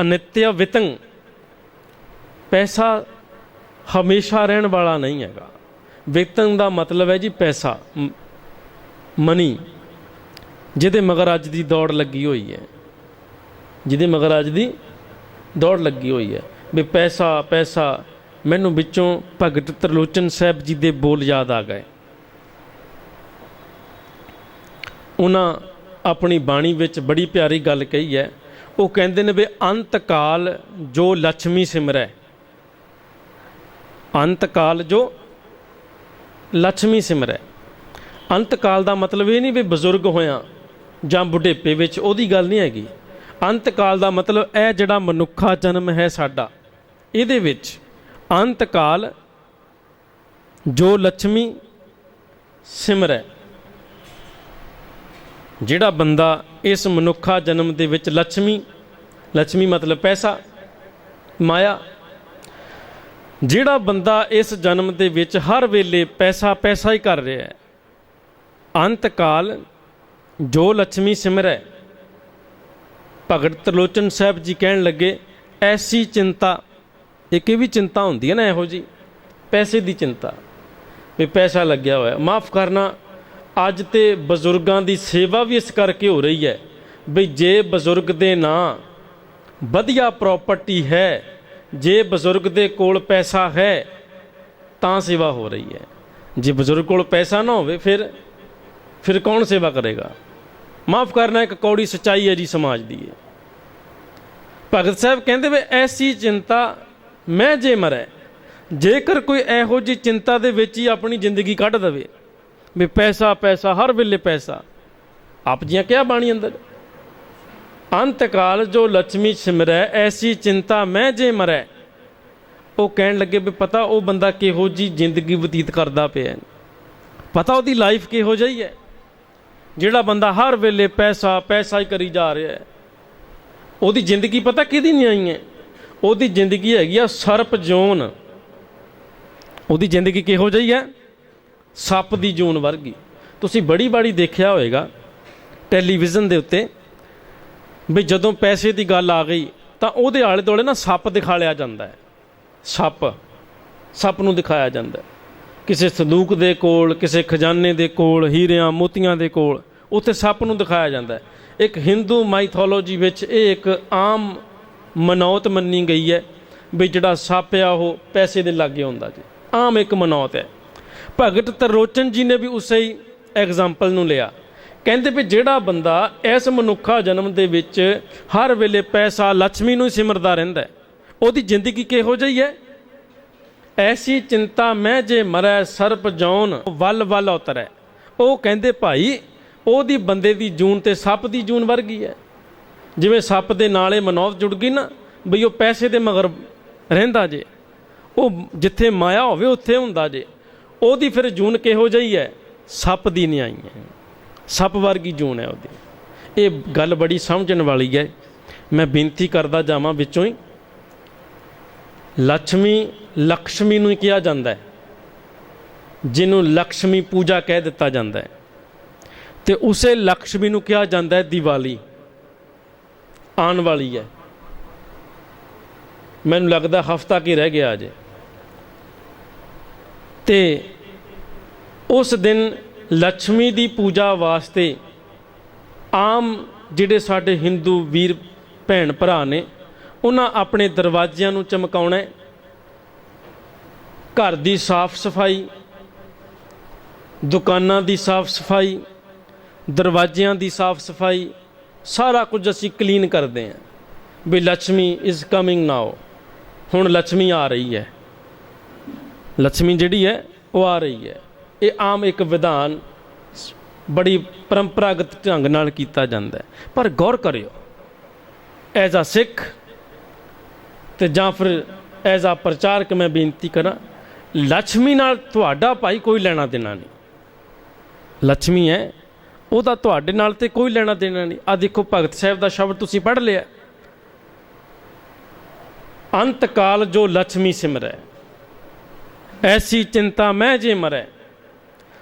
ਅਨਿਤਯ ਵਿਤੰ। ਪੈਸਾ ਹਮੇਸ਼ਾ ਰਹਿਣ ਵਾਲਾ ਨਹੀਂ ਹੈਗਾ। ਵਿਤਨ ਦਾ ਮਤਲਬ ਹੈ ਜੀ ਪੈਸਾ ਮਨੀ ਜਿਹਦੇ ਮਗਰ ਅੱਜ ਦੀ ਦੌੜ ਲੱਗੀ ਹੋਈ ਹੈ। ਜਿਹਦੇ ਮਗਰ ਅੱਜ ਦੀ ਦੌੜ ਲੱਗੀ ਹੋਈ ਹੈ। ਵੀ ਪੈਸਾ ਪੈਸਾ, ਮੈਨੂੰ ਵਿੱਚੋਂ ਭਗਤ ਤਰਲੋਚਨ ਸਾਹਿਬ ਜੀ ਦੇ ਬੋਲ ਯਾਦ ਆ ਗਏ। ਉਹਨਾਂ ਆਪਣੀ ਬਾਣੀ ਵਿੱਚ ਬੜੀ ਪਿਆਰੀ ਗੱਲ ਕਹੀ ਹੈ ਉਹ ਕਹਿੰਦੇ ਨੇ ਵੀ ਅੰਤ ਕਾਲ ਜੋ ਲక్ష్ਮੀ ਸਿਮਰੈ। ਅੰਤ ਕਾਲ ਜੋ ਲక్ష్ਮੀ ਸਿਮਰੈ। ਅੰਤ ਕਾਲ ਦਾ ਮਤਲਬ ਇਹ ਨਹੀਂ ਵੀ ਬਜ਼ੁਰਗ ਹੋਇਆ ਜਾਂ ਬੁਢੇਪੇ ਵਿੱਚ, ਉਹਦੀ ਗੱਲ ਨਹੀਂ ਹੈਗੀ। ਅੰਤ ਕਾਲ ਦਾ ਮਤਲਬ ਇਹ ਜਿਹੜਾ ਮਨੁੱਖਾ ਜਨਮ ਹੈ ਸਾਡਾ, ਇਹਦੇ ਵਿੱਚ ਅੰਤ ਕਾਲ ਜੋ ਲక్ష్ਮੀ ਸਿਮਰੈ। ਜਿਹੜਾ ਬੰਦਾ ਇਸ ਮਨੁੱਖਾ ਜਨਮ ਦੇ ਵਿੱਚ ਲక్ష్ਮੀ ਲక్ష్ਮੀ ਮਤਲਬ ਪੈਸਾ, ਮਾਇਆ, ਜਿਹੜਾ ਬੰਦਾ ਇਸ ਜਨਮ ਦੇ ਵਿੱਚ ਹਰ ਵੇਲੇ ਪੈਸਾ ਪੈਸਾ ਹੀ ਕਰ ਰਿਹਾ ਹੈ ਅੰਤ ਕਾਲ ਜੋ ਲక్ష్ਮੀ ਸਿਮਰੈ ਭਗਤ ਤਰਲੋਚਨ ਸਾਹਿਬ ਜੀ ਕਹਿਣ ਲੱਗੇ, ਐਸੀ ਚਿੰਤਾ, ਇੱਕ ਇਹ ਵੀ ਚਿੰਤਾ ਹੁੰਦੀ ਹੈ ਨਾ ਇਹੋ ਜੀ ਪੈਸੇ ਦੀ ਚਿੰਤਾ, ਵੀ ਪੈਸਾ ਲੱਗਿਆ ਹੋਇਆ, ਮਾਫ ਕਰਨਾ ਅੱਜ ਤੇ ਬਜ਼ੁਰਗਾਂ ਦੀ ਸੇਵਾ ਵੀ ਇਸ ਕਰਕੇ ਹੋ ਰਹੀ ਹੈ ਵੀ ਜੇ ਬਜ਼ੁਰਗ ਦੇ ਨਾਂ ਵਧੀਆ ਪ੍ਰਾਪਰਟੀ ਹੈ, ਜੇ ਬਜ਼ੁਰਗ ਦੇ ਕੋਲ ਪੈਸਾ ਹੈ, ਤਾਂ ਸੇਵਾ ਹੋ ਰਹੀ ਹੈ। ਜੇ ਬਜ਼ੁਰਗ ਕੋਲ ਪੈਸਾ ਨਾ ਹੋਵੇ ਫਿਰ ਫਿਰ ਕੌਣ ਸੇਵਾ ਕਰੇਗਾ? ਮਾਫ ਕਰਨਾ, ਇੱਕ ਕੌੜੀ ਸਚਾਈ ਹੈ ਜੀ ਸਮਾਜ ਦੀ ਇਹ। ਭਗਤ ਸਾਹਿਬ ਕਹਿੰਦੇ ਵੇ ਐਸੀ ਚਿੰਤਾ ਮੈਂ ਜੇ ਮਰੈ, ਜੇਕਰ ਕੋਈ ਇਹੋ ਜੀ ਚਿੰਤਾ ਦੇ ਵਿੱਚ ਹੀ ਆਪਣੀ ਜ਼ਿੰਦਗੀ ਕੱਢ ਦਵੇ ਵੀ ਪੈਸਾ ਪੈਸਾ, ਹਰ ਵੇਲੇ ਪੈਸਾ। ਆਪ ਜੀਆਂ ਕਿਹਾ ਬਾਣੀ ਅੰਦਰ? ਅੰਤ ਕਾਲ ਜੋ ਲక్ష్ਮੀ ਸਿਮਰੈ, ਐਸੀ ਚਿੰਤਾ ਮੈਂ ਜੇ ਮਰੈ। ਉਹ ਕਹਿਣ ਲੱਗੇ ਵੀ ਪਤਾ ਉਹ ਬੰਦਾ ਕਿਹੋ ਜੀ ਜ਼ਿੰਦਗੀ ਬਤੀਤ ਕਰਦਾ ਪਿਆ ਪਤਾ ਉਹਦੀ ਲਾਈਫ ਕਿਹੋ ਜਿਹੀ ਹੈ। ਜਿਹੜਾ ਬੰਦਾ ਹਰ ਵੇਲੇ ਪੈਸਾ ਪੈਸਾ ਹੀ ਕਰੀ ਜਾ ਰਿਹਾ ਹੈ। ਉਹਦੀ ਜ਼ਿੰਦਗੀ ਪਤਾ ਕਿਹਦੀ ਨਹੀਂ ਆਈ ਹੈ? ਉਹਦੀ ਜ਼ਿੰਦਗੀ ਹੈਗੀ ਆ ਸਰਪ ਜੋਨ। ਉਹਦੀ ਜ਼ਿੰਦਗੀ ਕਿਹੋ ਜਿਹੀ ਹੈ? ਸੱਪ ਦੀ ਜੂਨ ਵਰਗੀ। ਤੁਸੀਂ ਬੜੀ ਬਾੜੀ ਦੇਖਿਆ ਹੋਵੇਗਾ ਟੈਲੀਵਿਜ਼ਨ ਦੇ ਉੱਤੇ ਵੀ ਜਦੋਂ ਪੈਸੇ ਦੀ ਗੱਲ ਆ ਗਈ ਤਾਂ ਉਹਦੇ ਆਲੇ ਦੁਆਲੇ ਨਾ ਸੱਪ ਦਿਖਾ ਲਿਆ ਜਾਂਦਾ ਹੈ। ਸੱਪ। ਸੱਪ ਨੂੰ ਦਿਖਾਇਆ ਜਾਂਦਾ ਕਿਸੇ ਸੰਦੂਕ ਦੇ ਕੋਲ, ਕਿਸੇ ਖਜ਼ਾਨੇ ਦੇ ਕੋਲ, ਹੀਰਿਆਂ, ਮੋਤੀਆਂ ਦੇ ਕੋਲ, ਉੱਥੇ ਸੱਪ ਨੂੰ ਦਿਖਾਇਆ ਜਾਂਦਾ ਹੈ। ਇੱਕ ਹਿੰਦੂ ਮਾਈਥੋਲੋਜੀ ਵਿੱਚ ਇਹ ਇੱਕ ਆਮ ਮਨੌਤ ਮੰਨੀ ਗਈ ਹੈ ਵੀ ਜਿਹੜਾ ਸੱਪ ਆ ਉਹ ਪੈਸੇ ਦੇ ਲਾਗੇ ਹੁੰਦਾ ਜੀ। ਆਮ ਇੱਕ ਮਨੌਤ ਹੈ। ਭਗਤ ਤਰੋਚਨ ਜੀ ਨੇ ਵੀ ਉਸੇ ਹੀ ਐਗਜ਼ਾਮਪਲ ਨੂੰ ਲਿਆ। ਕਹਿੰਦੇ ਵੀ ਜਿਹੜਾ ਬੰਦਾ ਇਸ ਮਨੁੱਖਾ ਜਨਮ ਦੇ ਵਿੱਚ ਹਰ ਵੇਲੇ ਪੈਸਾ ਲక్ష్ਮੀ ਨੂੰ ਹੀ ਸਿਮਰਦਾ ਰਹਿੰਦਾ ਉਹਦੀ ਜ਼ਿੰਦਗੀ ਕਿਹੋ ਜਿਹੀ ਹੈ? ਐਸੀ ਚਿੰਤਾ ਮੈਂ ਜੇ ਮਰੈ ਸਰਪ ਜੌਨ ਵੱਲ ਵੱਲ ਉਤਰੈ। ਉਹ ਕਹਿੰਦੇ ਭਾਈ, ਉਹਦੀ ਬੰਦੇ ਦੀ ਜੂਨ ਤੇ ਸੱਪ ਦੀ ਜੂਨ ਵਰਗੀ ਹੈ। ਜਿਵੇਂ ਸੱਪ ਦੇ ਨਾਲੇ ਮਨੌਤ ਜੁੜ ਗਈ ਨਾ, ਬਈ ਉਹ ਪੈਸੇ ਦੇ ਮਗਰ ਰਹਿੰਦਾ ਜੇ, ਉਹ ਜਿੱਥੇ ਮਾਇਆ ਹੋਵੇ ਉੱਥੇ ਹੁੰਦਾ ਜੇ। ਉਹਦੀ ਫਿਰ ਜੂਨ ਕਿਹੋ ਜਈ ਹੈ? ਸੱਪ ਦੀ ਨਿਆਈ ਹੈ। ਸੱਪ ਵਰਗੀ ਜੂਨ ਹੈ ਉਹਦੀ। ਇਹ ਗੱਲ ਬੜੀ ਸਮਝਣ ਵਾਲੀ ਹੈ। ਮੈਂ ਬੇਨਤੀ ਕਰਦਾ ਜਾਵਾਂ ਵਿੱਚੋਂ ਹੀ। ਲక్ష్ਮੀ ਲక్ష్ਮੀ ਨੂੰ ਕਿਹਾ ਜਾਂਦਾ ਹੈ। ਜਿਹਨੂੰ ਲక్ష్ਮੀ ਪੂਜਾ ਕਹਿ ਦਿੱਤਾ ਜਾਂਦਾ ਹੈ। ਤੇ ਉਸੇ ਲక్ష్ਮੀ ਨੂੰ ਕਿਹਾ ਜਾਂਦਾ ਹੈ ਦੀਵਾਲੀ। ਆਉਣ ਵਾਲੀ ਹੈ। ਮੈਨੂੰ ਲੱਗਦਾ ਹਫਤਾ ਕੀ ਰਹਿ ਗਿਆ ਅਜੇ। ਤੇ ਉਸ ਦਿਨ ਲక్ష్ਮੀ ਦੀ ਪੂਜਾ ਵਾਸਤੇ ਆਮ ਜਿਹੜੇ ਸਾਡੇ Hindu ਵੀਰ ਭੈਣ ਭਰਾ ਨੇ, ਉਹਨਾਂ ਆਪਣੇ ਦਰਵਾਜ਼ਿਆਂ ਨੂੰ ਚਮਕਾਉਣਾ ਘਰ ਦੀ ਸਾਫ਼ ਸਫ਼ਾਈ, ਦੁਕਾਨਾਂ ਦੀ ਸਾਫ਼ ਸਫ਼ਾਈ, ਦਰਵਾਜ਼ਿਆਂ ਦੀ ਸਾਫ਼ ਸਫ਼ਾਈ, ਸਾਰਾ ਕੁਝ ਅਸੀਂ ਕਲੀਨ ਕਰਦੇ ਆਂ ਵੀ ਲక్ష్ਮੀ ਇਜ਼ ਕਮਿੰਗ ਨਾਓ ਹੁਣ ਲక్ష్ਮੀ ਆ ਰਹੀ ਹੈ। ਲక్ష్ਮੀ ਜਿਹੜੀ ਹੈ ਉਹ ਆ ਰਹੀ ਹੈ ਇਹ ਆਮ ਇੱਕ ਵਿਧਾਨ ਬੜੀ ਪਰੰਪਰਾਗਤ ਢੰਗ ਨਾਲ ਕੀਤਾ ਜਾਂਦਾ ਪਰ ਗੌਰ ਕਰਿਓ ਐਜ਼ ਅ ਸਿੱਖ ਤੇ ਜਾਂ ਫਿਰ ਐਜ਼ ਅ ਪ੍ਰਚਾਰਕ ਮੈਂ ਬੇਨਤੀ ਕਰਾਂ ਲక్ష్ਮੀ ਨਾਲ ਤੁਹਾਡਾ ਭਾਈ ਕੋਈ ਲੈਣਾ ਦੇਣਾ ਨਹੀਂ ਲక్ష్ਮੀ ਹੈ ਉਹਦਾ ਤੁਹਾਡੇ ਨਾਲ ਤੇ ਕੋਈ ਲੈਣਾ ਦੇਣਾ ਨਹੀਂ ਆ ਦੇਖੋ ਭਗਤ ਸਾਹਿਬ ਦਾ ਸ਼ਬਦ ਤੁਸੀਂ ਪੜ੍ਹ ਲਿਆ ਅੰਤ ਕਾਲ ਜੋ ਲక్ష్ਮੀ ਸਿਮਰੈ ਐਸੀ ਚਿੰਤਾ ਮੈਂ ਜੇ ਮਰੈ,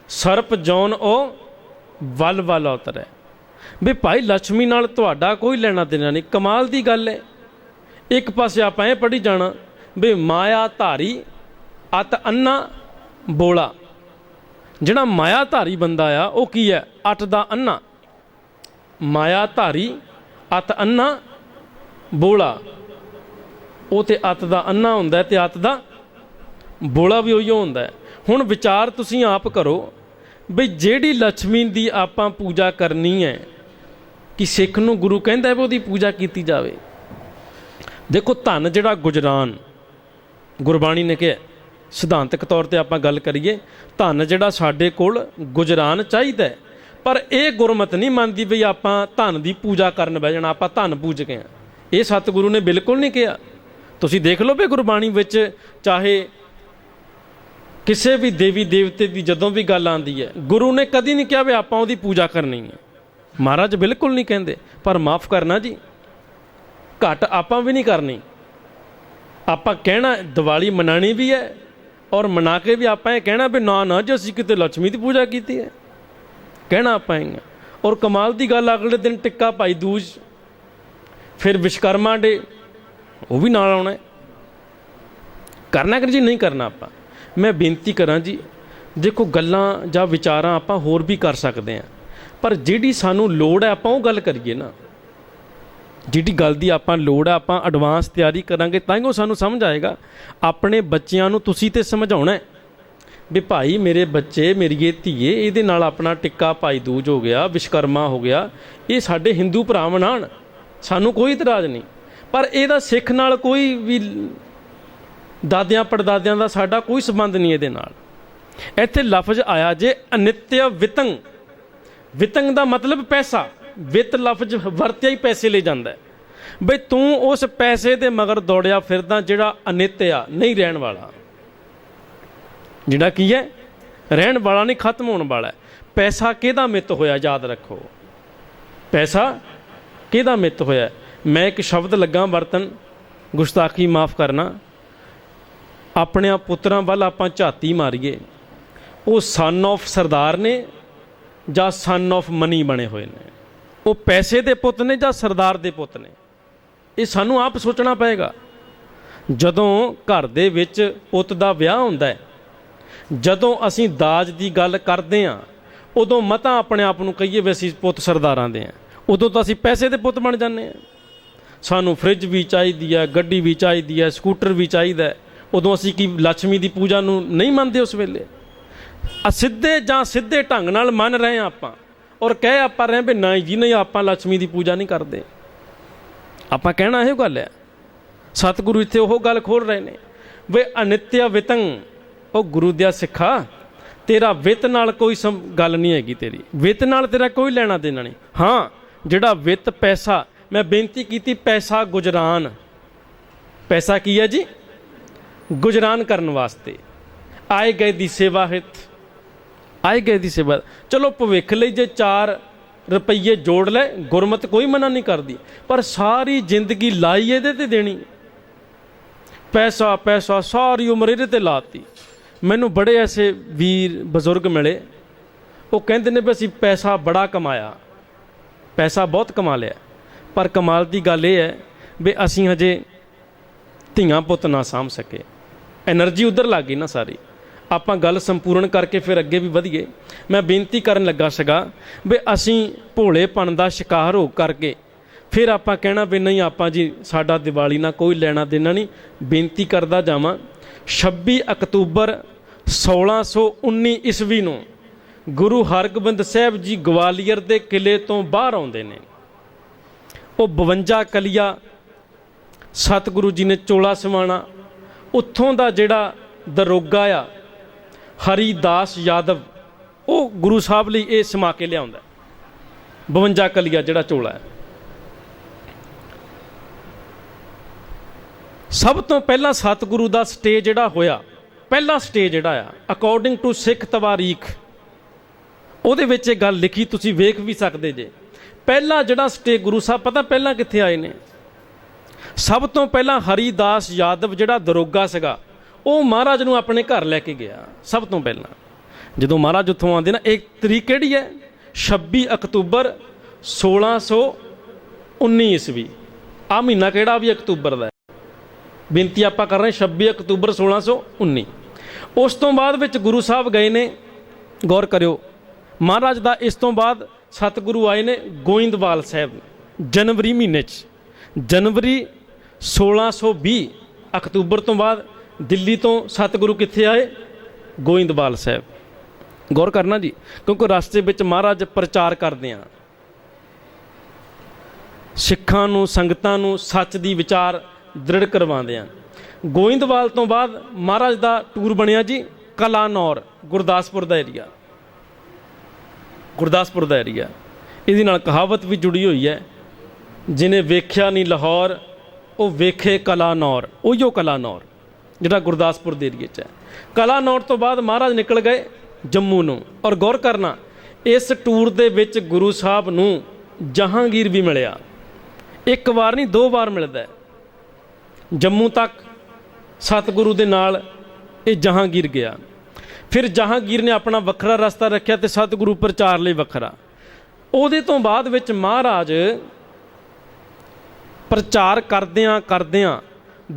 ਸਰਪ ਜੌਨ ਉਹ ਵੱਲ ਵੱਲ ਉਤਰੈ। ਵੀ ਭਾਈ ਲక్ష్ਮੀ ਨਾਲ ਤੁਹਾਡਾ ਕੋਈ ਲੈਣਾ ਦੇਣਾ ਨਹੀਂ, ਕਮਾਲ ਦੀ ਗੱਲ ਹੈ ਇੱਕ ਪਾਸੇ ਆਪਾਂ ਇਹ ਪੜ੍ਹੀ ਜਾਣਾ ਵੀ ਮਾਇਆ ਧਾਰੀ, ਅਤ ਅੰਨਾ ਬੋਲਾ। ਜਿਹੜਾ ਮਾਇਆ ਧਾਰੀ ਬੰਦਾ ਆ, ਉਹ ਕੀ ਹੈ? ਅਟ ਦਾ ਅੰਨਾ। ਮਾਇਆ ਧਾਰੀ, ਅਤ ਅੰਨਾ ਬੋਲਾ। ਉਹ ਤੇ ਅਤ ਦਾ ਅੰਨਾ ਹੁੰਦਾ ਹੈ ਤੇ ਅਤ ਦਾ ਬੋਲਾ ਵੀ ਉਹੀਓ ਹੁੰਦਾ ਹੈ। ਹੁਣ ਵਿਚਾਰ ਤੁਸੀਂ ਆਪ ਕਰੋ ਵੀ ਜਿਹੜੀ ਲక్ష్ਮੀ ਦੀ ਆਪਾਂ ਪੂਜਾ ਕਰਨੀ ਹੈ, ਕਿ ਸਿੱਖ ਨੂੰ ਗੁਰੂ ਕਹਿੰਦਾ ਹੈ ਵੀ ਉਹਦੀ ਪੂਜਾ ਕੀਤੀ ਜਾਵੇ? ਦੇਖੋ ਧਨ ਜਿਹੜਾ ਗੁਜਰਾਨ ਗੁਰਬਾਣੀ ਨੇ ਕਿਹਾ, ਸਿਧਾਂਤਕ ਤੌਰ ਤੇ ਆਪਾਂ ਗੱਲ ਕਰੀਏ, ਧਨ ਜਿਹੜਾ ਸਾਡੇ ਕੋਲ ਗੁਜਰਾਨ ਚਾਹੀਦਾ ਪਰ ਇਹ ਗੁਰਮਤ ਨਹੀਂ ਮੰਨਦੀ ਵੀ ਆਪਾਂ ਧਨ ਦੀ ਪੂਜਾ ਕਰਨ ਬਹਿ ਜਾਣਾ, ਆਪਾਂ ਧਨ ਪੂਜ ਪੂਜਕੇ ਆ ਇਹ ਸਤਿਗੁਰੂ ਨੇ ਬਿਲਕੁਲ ਨਹੀਂ ਕਿਹਾ। ਤੁਸੀਂ ਦੇਖ ਲਓ ਵੀ ਗੁਰਬਾਣੀ ਵਿੱਚ ਚਾਹੇ ਕਿਸੇ ਵੀ ਦੇਵੀ ਦੇਵਤੇ ਦੀ ਜਦੋਂ ਵੀ ਗੱਲ ਆਉਂਦੀ ਹੈ, ਗੁਰੂ ਨੇ ਕਦੀ ਨਹੀਂ ਕਿਹਾ ਵੀ ਆਪਾਂ ਉਹਦੀ ਪੂਜਾ ਕਰਨੀ ਹੈ। ਮਹਾਰਾਜ ਬਿਲਕੁਲ ਨਹੀਂ ਕਹਿੰਦੇ, ਪਰ ਮਾਫ ਕਰਨਾ ਜੀ, ਘਟ ਆਪਾਂ ਵੀ ਨਹੀਂ ਕਰਨੀ। ਆਪਾਂ ਕਹਿਣਾ, ਦੀਵਾਲੀ ਮਨਾਣੀ ਵੀ ਹੈ, ਔਰ ਮਨਾ ਕੇ ਵੀ ਆਪਾਂ ਇਹ ਕਹਿਣਾ ਵੀ ਨਾ ਨਾ ਜੇ, ਅਸੀਂ ਕਿਤੇ ਲక్ష్ਮੀ ਦੀ ਪੂਜਾ ਕੀਤੀ ਹੈ। ਕਹਿਣਾ ਆਪਾਂ ਇਹ ਔਰ ਕਮਾਲ ਦੀ ਗੱਲ, ਅਗਲੇ ਦਿਨ ਟਿੱਕਾ ਭਾਈ ਦੂਜ, ਫਿਰ ਵਿਸ਼ਕਰਮਾ ਡੇ, ਉਹ ਵੀ ਨਾਲ ਆਉਣਾ ਕਰਨਾ ਕਿ ਜੀ ਨਹੀਂ ਕਰਨਾ ਆਪਾਂ? ਮੈਂ ਬੇਨਤੀ ਕਰਾਂ ਜੀ, ਦੇਖੋ ਗੱਲਾਂ ਜਾਂ ਵਿਚਾਰਾਂ ਆਪਾਂ ਹੋਰ ਵੀ ਕਰ ਸਕਦੇ ਹਾਂ, ਪਰ ਜਿਹੜੀ ਸਾਨੂੰ ਲੋੜ ਹੈ ਆਪਾਂ ਉਹ ਗੱਲ ਕਰੀਏ ਨਾ। ਜਿਹੜੀ ਗੱਲ ਦੀ ਆਪਾਂ ਲੋੜ ਆ ਆਪਾਂ ਐਡਵਾਂਸ ਤਿਆਰੀ ਕਰਾਂਗੇ ਤਾਂ ਹੀ ਉਹ ਸਾਨੂੰ ਸਮਝ ਆਏਗਾ। ਆਪਣੇ ਬੱਚਿਆਂ ਨੂੰ ਤੁਸੀਂ ਤੇ ਸਮਝਾਉਣਾ ਹੈ ਵੀ ਭਾਈ ਮੇਰੇ ਬੱਚੇ ਮੇਰੀਏ ਧੀਏ, ਇਹਦੇ ਨਾਲ ਆਪਣਾ ਟਿੱਕਾ ਭਾਈ ਦੂਜ ਹੋ ਗਿਆ, ਵਿਸ਼ਕਰਮਾ ਹੋ ਗਿਆ, ਇਹ ਸਾਡੇ ਹਿੰਦੂ ਭਰਾ ਮਨਾਣ, ਸਾਨੂੰ ਕੋਈ ਇਤਰਾਜ਼ ਨਹੀਂ। ਪਰ ਇਹਦਾ ਸਿੱਖ ਨਾਲ ਕੋਈ ਵੀ ਦਾਦਿਆਂ ਪੜਦਾਦਿਆਂ ਦਾ ਸਾਡਾ ਕੋਈ ਸੰਬੰਧ ਨਹੀਂ ਇਹਦੇ ਨਾਲ। ਇੱਥੇ ਲਫ਼ਜ਼ ਆਇਆ ਜੇ ਅਨਿਤਯ ਵਿਤੰਗ। ਵਿਤੰਗ ਦਾ ਮਤਲਬ ਪੈਸਾ। ਵਿਤ ਲਫ਼ਜ਼ ਵਰਤਿਆ ਹੀ ਪੈਸੇ ਲਈ ਜਾਂਦਾ ਹੈ। ਬਈ ਤੂੰ ਉਸ ਪੈਸੇ ਦੇ ਮਗਰ ਦੌੜਿਆ ਫਿਰਦਾ ਜਿਹੜਾ ਅਨਿਤ ਨਹੀਂ ਰਹਿਣ ਵਾਲਾ। ਜਿਹੜਾ ਕੀ ਹੈ? ਰਹਿਣ ਵਾਲਾ ਨਹੀਂ, ਖਤਮ ਹੋਣ ਵਾਲਾ ਪੈਸਾ ਕਿਹਦਾ ਮਿੱਤ ਹੋਇਆ, ਯਾਦ ਰੱਖੋ। ਪੈਸਾ ਕਿਹਦਾ ਮਿੱਤ ਹੋਇਆ? ਮੈਂ ਇੱਕ ਸ਼ਬਦ ਲੱਗਾ ਵਰਤਨ, ਗੁਸਤਾਖੀ ਮਾਫ ਕਰਨਾ। ਆਪਣੇ ਪੁੱਤਰਾਂ ਵੱਲ ਆਪਾਂ ਝਾਤੀ ਮਾਰੀਏ। ਉਹ ਸਨ of ਸਰਦਾਰ ਨੇ ਜਾਂ ਸਨ of ਮਨੀ ਬਣੇ ਹੋਏ ਨੇ। ਉਹ ਪੈਸੇ ਦੇ ਪੁੱਤ ਨੇ ਜਾਂ ਸਰਦਾਰ ਦੇ ਪੁੱਤ ਨੇ। ਇਹ ਸਾਨੂੰ ਆਪ ਸੋਚਣਾ ਪਏਗਾ। ਜਦੋਂ ਘਰ ਦੇ ਵਿੱਚ ਪੁੱਤ ਦਾ ਵਿਆਹ ਹੁੰਦਾ ਹੈ, ਜਦੋਂ ਅਸੀਂ ਦਾਜ ਦੀ ਗੱਲ ਕਰਦੇ ਹਾਂ, ਉਦੋਂ ਮਤਾ ਆਪਣੇ ਆਪ ਨੂੰ ਕਹੀਏ ਵੀ ਅਸੀਂ ਪੁੱਤ ਸਰਦਾਰਾਂ ਦੇ ਹਾਂ। ਉਦੋਂ ਤਾਂ ਅਸੀਂ ਪੈਸੇ ਦੇ ਪੁੱਤ ਬਣ ਜਾਂਦੇ ਹਾਂ। ਸਾਨੂੰ ਫ੍ਰਿਜ ਵੀ ਚਾਹੀਦੀ ਹੈ, ਗੱਡੀ ਵੀ ਚਾਹੀਦੀ ਹੈ ਸਕੂਟਰ ਵੀ ਚਾਹੀਦਾ ਹੈ। ਉਦੋਂ ਅਸੀਂ ਕੀ ਲక్ష్ਮੀ ਦੀ ਪੂਜਾ ਨੂੰ ਨਹੀਂ ਮੰਨਦੇ ਉਸ ਵੇਲੇ? ਅਸਿੱਧੇ ਜਾਂ ਸਿੱਧੇ ਢੰਗ ਨਾਲ ਮੰਨ ਰਹੇ ਆ ਆਪਾਂ ਔਰ ਕਹਿ ਆਪਾਂ ਰਹੇ ਵੀ ਨਾ ਜੀ, ਨਹੀਂ, ਆਪਾਂ ਲక్ష్ਮੀ ਦੀ ਪੂਜਾ ਨਹੀਂ ਕਰਦੇ। ਆਪਾਂ ਕਹਿਣਾ ਇਹੋ ਗੱਲ ਹੈ। ਸਤਿਗੁਰੂ ਇੱਥੇ ਉਹ ਗੱਲ ਖੋਲ ਰਹੇ ਨੇ। ਵੇ ਅਨਿਤਯ ਵਿਤੰ, ਉਹ ਗੁਰੂ ਦਿਆ ਸਿੱਖਾ, ਤੇਰਾ ਵਿਤ ਨਾਲ ਕੋਈ ਗੱਲ ਨਹੀਂ ਹੈਗੀ ਤੇਰੀ। ਵਿਤ ਨਾਲ ਤੇਰਾ ਕੋਈ ਲੈਣਾ ਦੇਣਾ ਨਹੀਂ। ਹਾਂ, ਜਿਹੜਾ ਵਿਤ ਪੈਸਾ, ਮੈਂ ਬੇਨਤੀ ਕੀਤੀ ਪੈਸਾ ਗੁਜਰਾਨ। ਪੈਸਾ ਕੀ ਹੈ ਜੀ? ਗੁਜਰਾਨ ਕਰਨ ਵਾਸਤੇ। ਆਏ ਗਏ ਦੀ ਸੇਵਾ ਹਿਤ ਆਏ ਗਏ ਦੀ ਸੇਵਾ। ਚਲੋ ਭਵਿੱਖ ਲਈ ਜੇ 4 ਰੁਪਈਏ ਜੋੜ ਲੈ, ਗੁਰਮਤ ਕੋਈ ਮਨਾ ਨਹੀਂ ਕਰਦੀ। ਪਰ ਸਾਰੀ ਜ਼ਿੰਦਗੀ ਲਾਈ ਇਹਦੇ ਤੇ ਦੇਣੀ। ਪੈਸਾ ਪੈਸਾ, ਸਾਰੀ ਉਮਰ ਇਹਦੇ ਤੇ ਲਾਤੀ। ਮੈਨੂੰ ਬੜੇ ਐਸੇ ਵੀਰ, ਬਜ਼ੁਰਗ ਮਿਲੇ। ਉਹ ਕਹਿੰਦੇ ਨੇ ਵੀ ਅਸੀਂ ਪੈਸਾ ਬੜਾ ਕਮਾਇਆ। ਪੈਸਾ ਬਹੁਤ ਕਮਾ ਲਿਆ। ਪਰ ਕਮਾਲ ਦੀ ਗੱਲ ਇਹ ਹੈ ਵੀ ਅਸੀਂ ਹਜੇ ਧੀਆਂ ਪੁੱਤ ਨਾ ਸਾਂਭ ਸਕੇ ਐਨਰਜੀ ਉਧਰ ਲੱਗ ਗਈ ਨਾ ਸਾਰੀ। ਆਪਾਂ ਗੱਲ ਸੰਪੂਰਨ ਕਰਕੇ ਫਿਰ ਅੱਗੇ ਵੀ ਵਧੀਏ। ਮੈਂ ਬੇਨਤੀ ਕਰਨ ਲੱਗਾ ਸੀਗਾ ਵੀ ਅਸੀਂ ਭੋਲੇਪਣ ਦਾ ਸ਼ਿਕਾਰ ਹੋ ਕਰਕੇ ਫਿਰ ਆਪਾਂ ਕਹਿਣਾ ਵੀ ਨਹੀਂ, ਆਪਾਂ ਜੀ ਸਾਡਾ ਦੀਵਾਲੀ ਨਾਲ ਕੋਈ ਲੈਣਾ ਦੇਣਾ ਨਹੀਂ। ਬੇਨਤੀ ਕਰਦਾ ਜਾਵਾਂ 26 ਅਕਤੂਬਰ 1619 ਈਸਵੀ ਨੂੰ ਗੁਰੂ ਹਰਗੋਬਿੰਦ ਸਾਹਿਬ ਜੀ ਗਵਾਲੀਅਰ ਦੇ ਕਿਲੇ ਤੋਂ ਬਾਹਰ ਆਉਂਦੇ ਨੇ। ਉਹ 52 ਕਲੀਆ ਸਤਿਗੁਰੂ ਜੀ ਨੇ ਚੋਲਾ ਸਵਾਣਾ ਉੱਥੋਂ ਦਾ ਜਿਹੜਾ ਦਰੋਗਾ ਆ ਹਰੀਦਾਸ ਯਾਦਵ, ਉਹ ਗੁਰੂ ਸਾਹਿਬ ਲਈ ਇਹ ਸਮਾ ਕੇ ਲਿਆਉਂਦਾ 52 ਕਲੀਆ ਜਿਹੜਾ ਝੋਲਾ ਹੈ। ਸਭ ਤੋਂ ਪਹਿਲਾਂ ਸਤਿਗੁਰੂ ਦਾ ਸਟੇਜ ਜਿਹੜਾ ਹੋਇਆ, ਪਹਿਲਾ ਸਟੇਜ ਜਿਹੜਾ ਆ ਅਕੋਰਡਿੰਗ ਟੂ ਸਿੱਖ ਤਵਾਰੀਖ, ਉਹਦੇ ਵਿੱਚ ਇਹ ਗੱਲ ਲਿਖੀ, ਤੁਸੀਂ ਵੇਖ ਵੀ ਸਕਦੇ ਜੇ। ਪਹਿਲਾ ਜਿਹੜਾ ਸਟੇ ਗੁਰੂ ਸਾਹਿਬ, ਪਤਾ ਪਹਿਲਾਂ ਕਿੱਥੇ ਆਏ ਨੇ? ਸਭ ਤੋਂ ਪਹਿਲਾਂ ਹਰੀਦਾਸ ਯਾਦਵ ਜਿਹੜਾ ਦਰੋਗਾ ਸੀਗਾ, ਉਹ ਮਹਾਰਾਜ ਨੂੰ ਆਪਣੇ ਘਰ ਲੈ ਕੇ ਗਿਆ, ਸਭ ਤੋਂ ਪਹਿਲਾਂ। ਜਦੋਂ ਮਹਾਰਾਜ ਉੱਥੋਂ ਆਉਂਦੇ ਨਾ, ਇੱਕ ਤਰੀਕ ਕਿਹੜੀ ਹੈ? 26 ਅਕਤੂਬਰ 1619 ਈਸਵੀ। ਆ ਮਹੀਨਾ ਕਿਹੜਾ ਵੀ ਅਕਤੂਬਰ ਦਾ ਬੇਨਤੀ ਆਪਾਂ ਕਰ ਰਹੇ ਹਾਂ 26 ਅਕਤੂਬਰ 1619 ਉਸ ਤੋਂ ਬਾਅਦ ਵਿੱਚ ਗੁਰੂ ਸਾਹਿਬ ਗਏ ਨੇ, ਗੌਰ ਕਰਿਓ, ਮਹਾਰਾਜ ਦਾ ਇਸ ਤੋਂ ਬਾਅਦ ਸਤਿਗੁਰੂ ਆਏ ਨੇ ਗੋਇੰਦਵਾਲ ਸਾਹਿਬ ਜਨਵਰੀ ਮਹੀਨੇ 'ਚ। ਜਨਵਰੀ 1620 ਅਕਤੂਬਰ ਤੋਂ ਬਾਅਦ ਦਿੱਲੀ ਤੋਂ ਸਤਿਗੁਰੂ ਕਿੱਥੇ ਆਏ? ਗੋਇੰਦਵਾਲ ਸਾਹਿਬ। ਗੌਰ ਕਰਨਾ ਜੀ, ਕਿਉਂਕਿ ਰਸਤੇ ਵਿੱਚ ਮਹਾਰਾਜ ਪ੍ਰਚਾਰ ਕਰਦੇ ਆ। ਸਿੱਖਾਂ ਨੂੰ, ਸੰਗਤਾਂ ਨੂੰ ਸੱਚ ਦੀ ਵਿਚਾਰ ਦ੍ਰਿੜ ਕਰਵਾਉਂਦੇ ਆ। ਗੋਇੰਦਵਾਲ ਤੋਂ ਬਾਅਦ ਮਹਾਰਾਜ ਦਾ ਟੂਰ ਬਣਿਆ ਜੀ ਕਲਾਨੌਰ, ਗੁਰਦਾਸਪੁਰ ਦਾ ਏਰੀਆ। ਗੁਰਦਾਸਪੁਰ ਦਾ ਏਰੀਆ। ਇਹਦੇ ਨਾਲ ਕਹਾਵਤ ਵੀ ਜੁੜੀ ਹੋਈ ਹੈ। ਜਿਨੇ ਵੇਖਿਆ ਨਹੀਂ ਲਾਹੌਰ ਉਹ ਵੇਖੇ ਕਲਾਨੌਰ, ਉਹੀਓ ਕਲਾਨੌਰ, ਜਿਹੜਾ ਗੁਰਦਾਸਪੁਰ ਦੇ ਏਰੀਏ 'ਚ ਹੈ। ਕਲਾਨੌਰ ਤੋਂ ਬਾਅਦ ਮਹਾਰਾਜ ਨਿਕਲ ਗਏ ਜੰਮੂ ਨੂੰ ਔਰ ਗੌਰ ਕਰਨਾ, ਇਸ ਟੂਰ ਦੇ ਵਿੱਚ ਗੁਰੂ ਸਾਹਿਬ ਨੂੰ ਜਹਾਂਗੀਰ ਵੀ ਮਿਲਿਆ। ਇੱਕ ਵਾਰ ਨਹੀਂ, ਦੋ ਵਾਰ ਮਿਲਦਾ ਹੈ। ਜੰਮੂ ਤੱਕ ਸਤਿਗੁਰੂ ਦੇ ਨਾਲ ਇਹ ਜਹਾਂਗੀਰ ਗਿਆ। ਫਿਰ ਜਹਾਂਗੀਰ ਨੇ ਆਪਣਾ ਵੱਖਰਾ ਰਸਤਾ ਰੱਖਿਆ ਤੇ ਸਤਿਗੁਰੂ ਪ੍ਰਚਾਰ ਲਈ ਵੱਖਰਾ। ਉਹਦੇ ਤੋਂ ਬਾਅਦ ਵਿੱਚ ਮਹਾਰਾਜ ਪ੍ਰਚਾਰ ਕਰਦਿਆਂ ਕਰਦਿਆਂ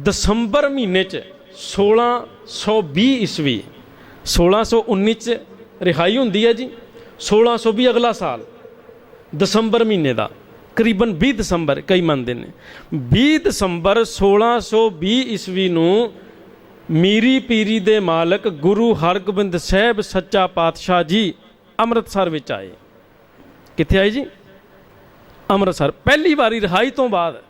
ਦਸੰਬਰ ਮਹੀਨੇ 'ਚ 1620 ਈਸਵੀ 1619 'ਚ ਰਿਹਾਈ ਹੁੰਦੀ ਹੈ ਜੀ 1620 ਅਗਲਾ ਸਾਲ, ਦਸੰਬਰ ਮਹੀਨੇ ਦਾ, ਕਰੀਬਨ 20 ਦਸੰਬਰ ਕਈ ਮੰਨਦੇ ਨੇ। 20 ਦਸੰਬਰ 1620 ਈਸਵੀ ਨੂੰ ਮੀਰੀ ਪੀਰੀ ਦੇ ਮਾਲਕ ਗੁਰੂ ਹਰਗੋਬਿੰਦ ਸਾਹਿਬ ਸੱਚਾ ਪਾਤਸ਼ਾਹ ਜੀ ਅੰਮ੍ਰਿਤਸਰ ਵਿੱਚ ਆਏ। ਕਿੱਥੇ ਆਏ ਜੀ? ਅੰਮ੍ਰਿਤਸਰ। ਪਹਿਲੀ ਵਾਰੀ ਰਿਹਾਈ ਤੋਂ ਬਾਅਦ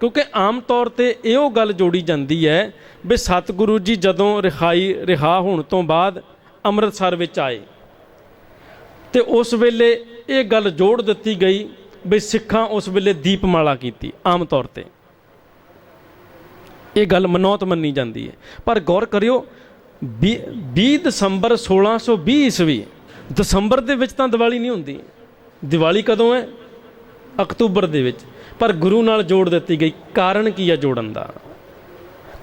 ਕਿਉਂਕਿ ਆਮ ਤੌਰ ਤੇ ਇਹੋ ਗੱਲ ਜੋੜੀ ਜਾਂਦੀ ਹੈ ਵੀ ਸਤਿਗੁਰੂ ਜੀ ਜਦੋਂ ਰਿਹਾਈ ਰਿਹਾ ਹੋਣ ਤੋਂ ਬਾਅਦ ਅੰਮ੍ਰਿਤਸਰ ਵਿੱਚ ਆਏ। ਤੇ ਉਸ ਵੇਲੇ ਇਹ ਗੱਲ ਜੋੜ ਦਿੱਤੀ ਗਈ ਵੀ ਸਿੱਖਾਂ ਉਸ ਵੇਲੇ ਦੀਪਮਾਲਾ ਕੀਤੀ, ਆਮ ਤੌਰ ਤੇ। ਇਹ ਗੱਲ ਮਨੌਤ ਮੰਨੀ ਜਾਂਦੀ ਹੈ। ਪਰ ਗੌਰ ਕਰਿਓ 20 ਦਸੰਬਰ 1620 ਈਸਵੀ, ਦਸੰਬਰ ਦੇ ਵਿੱਚ ਤਾਂ ਦੀਵਾਲੀ ਨਹੀਂ ਹੁੰਦੀ। ਦੀਵਾਲੀ ਕਦੋਂ ਹੈ? ਅਕਤੂਬਰ ਦੇ ਵਿੱਚ। ਪਰ ਗੁਰੂ ਨਾਲ ਜੋੜ ਦਿੱਤੀ ਗਈ। ਕਾਰਨ ਕੀ ਹੈ ਜੋੜਨ ਦਾ?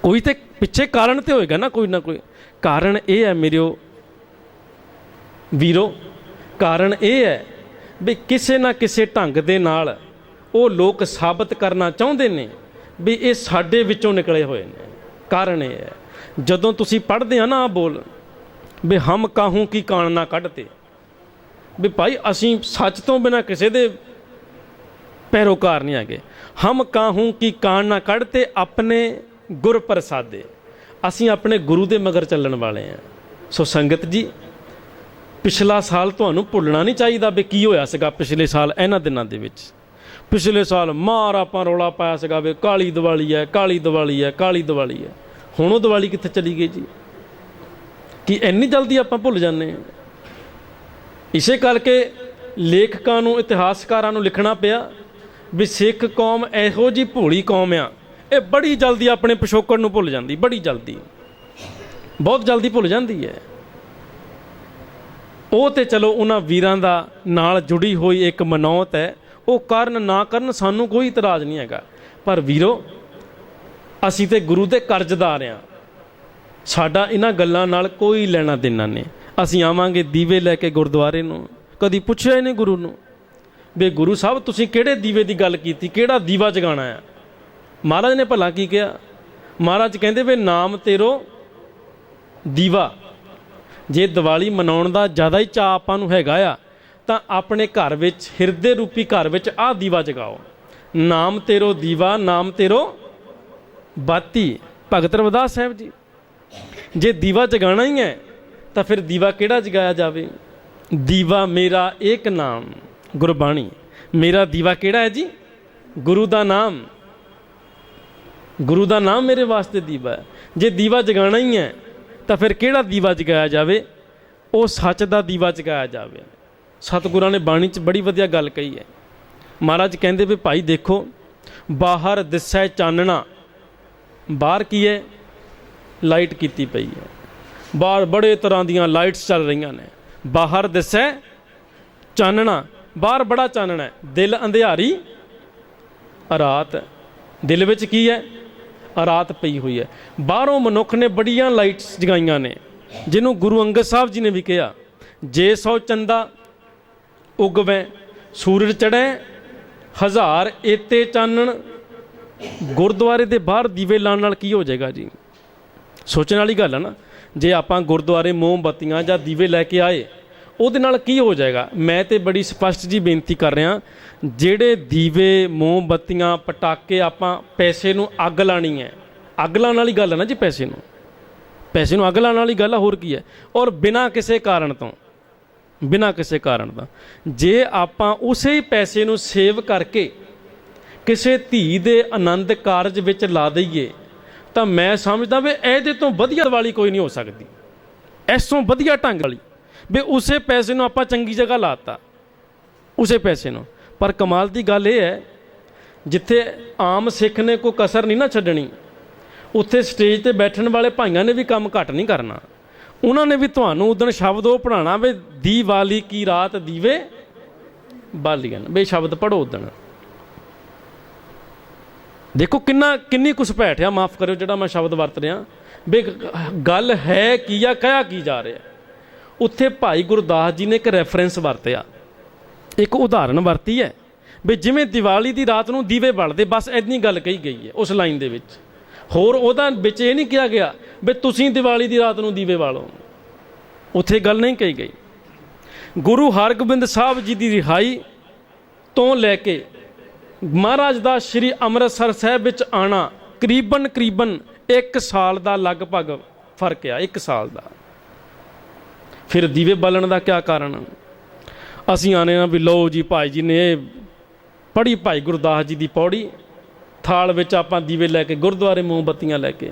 ਕੋਈ ਤੇ ਪਿੱਛੇ ਕਾਰਨ ਤੇ ਹੋਏਗਾ ਨਾ ਕੋਈ ਨਾ ਕੋਈ। ਕਾਰਨ ਇਹ ਹੈ ਮੇਰਿਓ, ਵੀਰੋ, ਕਾਰਨ ਇਹ ਹੈ ਵੀ ਕਿਸੇ ਨਾ ਕਿਸੇ ਢੰਗ ਦੇ ਨਾਲ ਉਹ ਲੋਕ ਸਾਬਤ ਕਰਨਾ ਚਾਹੁੰਦੇ ਨੇ ਵੀ ਇਹ ਸਾਡੇ ਵਿੱਚੋਂ ਨਿਕਲੇ ਹੋਏ ਨੇ। ਕਾਰਨ ਇਹ ਹੈ, ਜਦੋਂ ਤੁਸੀਂ ਪੜ੍ਹਦੇ ਆ ਨਾ ਆ ਬੋਲ, ਵੀ ਹਮ ਕਾਹੂ ਕੀ ਕਾਣ ਨਾ ਕੱਢਤੇ, ਵੀ ਭਾਈ ਅਸੀਂ ਸੱਚ ਤੋਂ ਬਿਨਾ ਕਿਸੇ ਦੇ ਪੈਰੋਕਾਰ ਨਹੀਂ ਹੈਗੇ। ਹਮ ਕਾਹੂ ਕੀ ਕਾਣ ਨਾ ਕੱਢਤੇ ਆਪਣੇ ਗੁਰ ਪ੍ਰਸਾਦੇ। ਅਸੀਂ ਆਪਣੇ ਗੁਰੂ ਦੇ ਮਗਰ ਚੱਲਣ ਵਾਲੇ ਆ ਸੋ ਸੰਗਤ ਜੀ, ਪਿਛਲਾ ਸਾਲ ਤੁਹਾਨੂੰ ਭੁੱਲਣਾ ਨਹੀਂ ਚਾਹੀਦਾ ਵੀ ਕੀ ਹੋਇਆ ਸੀਗਾ ਪਿਛਲੇ ਸਾਲ ਇਹਨਾਂ ਦਿਨਾਂ ਦੇ ਵਿੱਚ। ਪਿਛਲੇ ਸਾਲ ਮਾਰ ਆਪਾਂ ਰੌਲਾ ਪਾਇਆ ਸੀਗਾ ਵੀ ਕਾਲੀ ਦੀਵਾਲੀ ਹੈ, ਕਾਲੀ ਦੀਵਾਲੀ ਹੈ, ਕਾਲੀ ਦੀਵਾਲੀ ਹੈ। ਹੁਣ ਉਹ ਦੀਵਾਲੀ ਕਿੱਥੇ ਚਲੀ ਗਈ ਜੀ? ਕਿ ਇੰਨੀ ਜਲਦੀ ਆਪਾਂ ਭੁੱਲ ਜਾਂਦੇ ਹਾਂ? ਇਸੇ ਕਰਕੇ ਲੇਖਕਾਂ ਨੂੰ, ਇਤਿਹਾਸਕਾਰਾਂ ਨੂੰ ਲਿਖਣਾ ਪਿਆ ਵੀ ਸਿੱਖ ਕੌਮ ਇਹੋ ਜੀ ਭੋਲੀ ਕੌਮ ਆ। ਇਹ ਬੜੀ ਜਲਦੀ ਆਪਣੇ ਪਿਛੋਕੜ ਨੂੰ ਭੁੱਲ ਜਾਂਦੀ, ਬੜੀ ਜਲਦੀ। ਬਹੁਤ ਜਲਦੀ ਭੁੱਲ ਜਾਂਦੀ ਹੈ। ਉਹ ਤੇ ਚਲੋ ਉਹਨਾਂ ਵੀਰਾਂ ਦਾ ਨਾਲ ਜੁੜੀ ਹੋਈ ਇੱਕ ਮਨੌਤ ਹੈ। ਉਹ ਕਰਨ ਨਾ ਕਰਨ ਸਾਨੂੰ ਕੋਈ ਇਤਰਾਜ਼ ਨਹੀਂ ਹੈਗਾ। ਪਰ ਵੀਰੋ, ਅਸੀਂ ਤੇ ਗੁਰੂ ਦੇ ਕਰਜ਼ਦਾਰ ਆ ਸਾਡਾ ਇਹਨਾਂ ਗੱਲਾਂ ਨਾਲ ਕੋਈ ਲੈਣਾ ਦੇਣਾ ਨਹੀਂ। ਅਸੀਂ ਆਵਾਂਗੇ ਦੀਵੇ ਲੈ ਕੇ ਗੁਰਦੁਆਰੇ ਨੂੰ, ਕਦੀ ਪੁੱਛਿਆ ਹੀ ਨਹੀਂ ਗੁਰੂ ਨੂੰ। ਵੀ ਗੁਰੂ ਸਾਹਿਬ, ਤੁਸੀਂ ਕਿਹੜੇ ਦੀਵੇ ਦੀ ਗੱਲ ਕੀਤੀ? ਕਿਹੜਾ ਦੀਵਾ ਜਗਾਣਾ ਆ? ਮਹਾਰਾਜ ਨੇ ਭਲਾ ਕੀ ਕਿਹਾ? ਮਹਾਰਾਜ ਕਹਿੰਦੇ ਵੀ ਨਾਮ ਤੇਰੋ ਦੀਵਾ। ਜੇ ਦੀਵਾਲੀ ਮਨਾਉਣ ਦਾ ਜ਼ਿਆਦਾ ਹੀ ਚਾਅ ਆਪਾਂ ਨੂੰ ਹੈਗਾ ਆ, ਤਾਂ ਆਪਣੇ ਘਰ ਵਿੱਚ, ਹਿਰਦੇ ਰੂਪੀ ਘਰ ਵਿੱਚ ਆਹ ਦੀਵਾ ਜਗਾਓ। ਨਾਮ ਤੇਰੋ ਦੀਵਾ, ਨਾਮ ਤੇਰੋ ਬਾਤੀ। ਭਗਤ ਰਵਿਦਾਸ ਸਾਹਿਬ ਜੀ, ਜੇ ਦੀਵਾ ਜਗਾਣਾ ਹੀ ਹੈ, ਤਾਂ ਫਿਰ ਦੀਵਾ ਕਿਹੜਾ ਜਗਾਇਆ ਜਾਵੇ? ਦੀਵਾ ਮੇਰਾ ਏਕ ਨਾਮ। ਗੁਰਬਾਣੀ। ਮੇਰਾ ਦੀਵਾ ਕਿਹੜਾ ਹੈ ਜੀ? ਗੁਰੂ ਦਾ ਨਾਮ। ਗੁਰੂ ਦਾ ਨਾਮ ਮੇਰੇ ਵਾਸਤੇ ਦੀਵਾ ਹੈ। ਜੇ ਦੀਵਾ ਜਗਾਣਾ ਹੀ ਹੈ, ਤਾਂ ਫਿਰ ਕਿਹੜਾ ਦੀਵਾ ਜਗਾਇਆ ਜਾਵੇ? ਉਹ ਸੱਚ ਦਾ ਦੀਵਾ ਜਗਾਇਆ ਜਾਵੇ। ਸਤਿਗੁਰਾਂ ਨੇ ਬਾਣੀ 'ਚ ਬੜੀ ਵਧੀਆ ਗੱਲ ਕਹੀ ਹੈ। ਮਹਾਰਾਜ ਕਹਿੰਦੇ ਵੀ, ਭਾਈ ਦੇਖੋ, ਬਾਹਰ ਦਿਸੈ ਚਾਨਣਾ। ਬਾਹਰ ਕੀ ਹੈ? ਲਾਈਟ ਕੀਤੀ ਪਈ ਹੈ। ਬਾਹਰ ਬੜੇ ਤਰ੍ਹਾਂ ਦੀਆਂ ਲਾਈਟਸ ਚੱਲ ਰਹੀਆਂ ਨੇ। ਬਾਹਰ ਦਿਸੈ ਚਾਨਣਾ। ਬਾਹਰ ਬੜਾ ਚਾਨਣਾ ਹੈ। ਦਿਲ ਅੰਧਿਆਰੀ ਰਾਤ ਦਿਲ ਵਿੱਚ ਕੀ ਹੈ? ਰਾਤ ਪਈ ਹੋਈ ਹੈ। ਬਾਹਰੋਂ ਮਨੁੱਖ ਨੇ ਬੜੀਆਂ ਲਾਈਟਸ ਜਗਾਈਆਂ ਨੇ, ਜਿਹਨੂੰ ਗੁਰੂ ਅੰਗਦ ਸਾਹਿਬ ਜੀ ਨੇ ਵੀ ਕਿਹਾ, ਜੇ ਸੌ ਚੰਦਾ ਉਗਵੈ, ਸੂਰਜ ਚੜੈ ਹਜ਼ਾਰ ਏਤੇ ਚਾਨਣ, ਗੁਰਦੁਆਰੇ ਦੇ ਬਾਹਰ ਦੀਵੇ ਲਾਉਣ ਨਾਲ ਕੀ ਹੋ ਜਾਏਗਾ ਜੀ? ਸੋਚਣ ਵਾਲੀ ਗੱਲ ਹੈ ਨਾ, ਜੇ ਆਪਾਂ ਗੁਰਦੁਆਰੇ ਮੋਮਬੱਤੀਆਂ ਜਾਂ ਦੀਵੇ ਲੈ ਕੇ ਆਏ ਉਹਦੇ ਨਾਲ ਕੀ ਹੋ ਜਾਏਗਾ? ਮੈਂ ਤੇ ਬੜੀ ਸਪਸ਼ਟ ਜੀ ਬੇਨਤੀ ਕਰ ਰਿਹਾ, ਜਿਹੜੇ ਦੀਵੇ, ਮੋਮਬੱਤੀਆਂ, ਪਟਾਕੇ ਆਪਾਂ ਪੈਸੇ ਨੂੰ ਅੱਗ ਲਾਣੀ ਹੈ। ਅੱਗ ਲਾਉਣ ਵਾਲੀ ਗੱਲ ਹੈ ਨਾ ਜੀ ਪੈਸੇ ਨੂੰ? ਪੈਸੇ ਨੂੰ ਅੱਗ ਲਾਉਣ ਵਾਲੀ ਗੱਲ ਹੋਰ ਕੀ ਹੈ? ਔਰ ਬਿਨਾਂ ਕਿਸੇ ਕਾਰਨ ਤੋਂ, ਬਿਨਾਂ ਕਿਸੇ ਕਾਰਨ ਦਾ ਜੇ ਆਪਾਂ ਉਸੇ ਹੀ ਪੈਸੇ ਨੂੰ ਸੇਵ ਕਰਕੇ ਕਿਸੇ ਧੀ ਦੇ ਆਨੰਦ ਕਾਰਜ ਵਿੱਚ ਲਾ ਦਈਏ, ਤਾਂ ਮੈਂ ਸਮਝਦਾ ਵੀ ਇਹਦੇ ਤੋਂ ਵਧੀਆ ਦੀਵਾਲੀ ਕੋਈ ਨਹੀਂ ਹੋ ਸਕਦੀ। ਇਸ ਤੋਂ ਵਧੀਆ ਢੰਗ ਵਾਲੀ ਵੀ ਉਸੇ ਪੈਸੇ ਨੂੰ ਆਪਾਂ ਚੰਗੀ ਜਗ੍ਹਾ ਲਾਤਾ। ਉਸੇ ਪੈਸੇ ਨੂੰ। ਪਰ ਕਮਾਲ ਦੀ ਗੱਲ ਇਹ ਹੈ, ਜਿੱਥੇ ਆਮ ਸਿੱਖ ਨੇ ਕੋਈ ਕਸਰ ਨਹੀਂ ਨਾ ਛੱਡਣੀ, ਉੱਥੇ ਸਟੇਜ ਤੇ ਬੈਠਣ ਵਾਲੇ ਭਾਈਆਂ ਨੇ ਵੀ ਕੰਮ ਘੱਟ ਨਹੀਂ ਕਰਨਾ। ਉਹਨਾਂ ਨੇ ਵੀ ਤੁਹਾਨੂੰ ਉਦਣ ਸ਼ਬਦ ਉਹ ਪੜਾਉਣਾ ਵੀ ਦੀਵਾਲੀ ਕੀ ਰਾਤ ਦੀਵੇ ਬਾਲੀਆਂ ਬੇ ਸ਼ਬਦ ਪੜੋ ਉਦਣ। ਦੇਖੋ ਕਿੰਨਾ ਕਿੰਨੀ ਕੁ ਕੁਛ ਆ, ਮਾਫ ਕਰਿਓ ਜਿਹੜਾ ਮੈਂ ਸ਼ਬਦ ਵਰਤ ਰਿਹਾ। ਵੀ ਗੱਲ ਹੈ ਕੀ ਆ ਕਹਿਆ ਕੀ ਜਾ ਰਿਹਾ। ਉੱਥੇ ਭਾਈ ਗੁਰਦਾਸ ਜੀ ਨੇ ਇੱਕ ਰੈਫਰੈਂਸ ਵਰਤਿਆ। ਇੱਕ ਉਦਾਹਰਣ ਵਰਤੀ ਹੈ ਵੀ ਜਿਵੇਂ ਦੀਵਾਲੀ ਦੀ ਰਾਤ ਨੂੰ ਦੀਵੇ ਬਲਦੇ, ਬਸ ਇੰਨੀ ਗੱਲ ਕਹੀ ਗਈ ਹੈ ਉਸ ਲਾਈਨ ਦੇ ਵਿੱਚ। ਹੋਰ ਉਹਦਾ ਵਿੱਚ ਇਹ ਨਹੀਂ ਕਿਹਾ ਗਿਆ ਵੀ ਤੁਸੀਂ ਦੀਵਾਲੀ ਦੀ ਰਾਤ ਨੂੰ ਦੀਵੇ ਬਾਲੋ। ਉੱਥੇ ਗੱਲ ਨਹੀਂ ਕਹੀ ਗਈ। ਗੁਰੂ ਹਰਗੋਬਿੰਦ ਸਾਹਿਬ ਜੀ ਦੀ ਰਿਹਾਈ ਤੋਂ ਲੈ ਕੇ ਮਹਾਰਾਜ ਦਾ ਸ੍ਰੀ ਅੰਮ੍ਰਿਤਸਰ ਸਾਹਿਬ ਵਿੱਚ ਆਣਾ ਕਰੀਬਨ ਕਰੀਬਨ 1 ਸਾਲ ਦਾ ਲਗਭਗ ਫ਼ਰਕ ਆ 1 ਸਾਲ ਦਾ। ਫਿਰ ਦੀਵੇ ਬਾਲਣ ਦਾ ਕੀ ਕਾਰਨ? ਅਸੀਂ ਆਨੇ ਆ ਵੀ ਲਓ ਜੀ ਭਾਈ ਜੀ ਨੇ ਪੜੀ ਭਾਈ ਗੁਰਦਾਸ ਜੀ ਦੀ ਪੌੜੀ, ਥਾਲ ਵਿੱਚ ਆਪਾਂ ਦੀਵੇ ਲੈ ਕੇ ਗੁਰਦੁਆਰੇ ਮੋਮਬੱਤੀਆਂ ਲੈ ਕੇ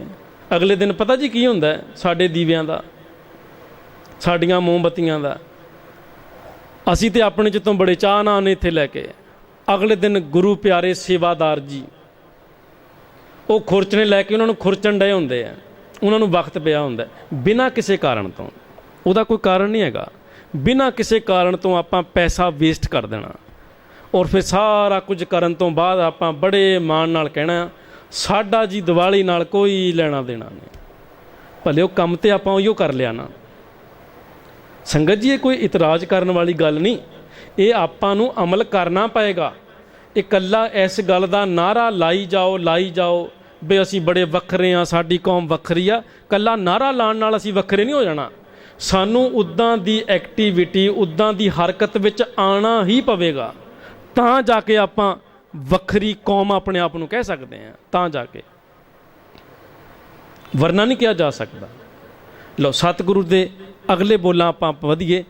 ਅਗਲੇ ਦਿਨ ਪਤਾ ਜੀ ਕੀ ਹੁੰਦਾ ਸਾਡੇ ਦੀਵਿਆਂ ਦਾ, ਸਾਡੀਆਂ ਮੋਮਬੱਤੀਆਂ ਦਾ। ਅਸੀਂ ਤੇ ਆਪਣੇ ਚ ਤੋਂ ਬੜੇ ਚਾਹ ਨਾਲ ਨੇ ਇੱਥੇ ਲੈ ਕੇ ਅਗਲੇ ਦਿਨ ਗੁਰੂ ਪਿਆਰੇ ਸੇਵਾਦਾਰ ਜੀ, ਉਹ ਖੁਰਚਣੇ ਲੈ ਕੇ ਉਹਨਾਂ ਨੂੰ ਖੁਰਚਣ ਡਏ ਹੁੰਦੇ ਆ। ਉਹਨਾਂ ਨੂੰ ਵਕਤ ਪਿਆ ਹੁੰਦਾ ਬਿਨਾਂ ਕਿਸੇ ਕਾਰਨ ਤੋਂ। ਉਹਦਾ ਕੋਈ ਕਾਰਨ ਨਹੀਂ ਹੈਗਾ। ਬਿਨਾਂ ਕਿਸੇ ਕਾਰਨ ਤੋਂ ਆਪਾਂ ਪੈਸਾ ਵੇਸਟ ਕਰ ਦੇਣਾ। ਔਰ ਫਿਰ ਸਾਰਾ ਕੁਝ ਕਰਨ ਤੋਂ ਬਾਅਦ ਆਪਾਂ ਬੜੇ ਮਾਣ ਨਾਲ ਕਹਿਣਾ, ਸਾਡਾ ਜੀ ਦੀਵਾਲੀ ਨਾਲ ਕੋਈ ਲੈਣਾ ਦੇਣਾ ਨਹੀਂ। ਭਲੇ ਉਹ ਕੰਮ ਤੇ ਆਪਾਂ ਉਹੀਓ ਕਰ ਲਿਆ ਨਾ। ਸੰਗਤ ਜੀ, ਇਹ ਕੋਈ ਇਤਰਾਜ਼ ਕਰਨ ਵਾਲੀ ਗੱਲ ਨਹੀਂ। ਇਹ ਆਪਾਂ ਨੂੰ ਅਮਲ ਕਰਨਾ ਪਏਗਾ। ਇਕੱਲਾ ਇਸ ਗੱਲ ਦਾ ਨਾਰਾ ਲਾਈ ਜਾਓ ਲਾਈ ਜਾਓ ਵੀ ਅਸੀਂ ਬੜੇ ਵੱਖਰੇ ਆ ਸਾਡੀ ਕੌਮ ਵੱਖਰੀ ਆ। ਕੱਲਾ ਨਾਰਾ ਲਾਉਣ ਨਾਲ ਅਸੀਂ ਵੱਖਰੇ ਨਹੀਂ ਹੋ ਜਾਣਾ। ਸਾਨੂੰ ਉਦਾਂ ਦੀ ਐਕਟੀਵਿਟੀ ਉਦਾਂ ਦੀ ਹਰਕਤ ਵਿੱਚ ਆਣਾ ਹੀ ਪਵੇਗਾ। ਤਾਂ ਜਾ ਕੇ ਆਪਾਂ ਵੱਖਰੀ ਕੌਮ ਆਪਣੇ ਆਪ ਨੂੰ ਕਹਿ ਸਕਦੇ ਹਾਂ। ਤਾਂ ਜਾ ਕੇ। ਵਰਨਾ ਨਹੀਂ ਕਿਹਾ ਜਾ ਸਕਦਾ। ਲਓ, ਸਤਿਗੁਰੂ ਦੇ ਅਗਲੇ ਬੋਲਾਂ ਆਪਾਂ ਵਧੀਏ।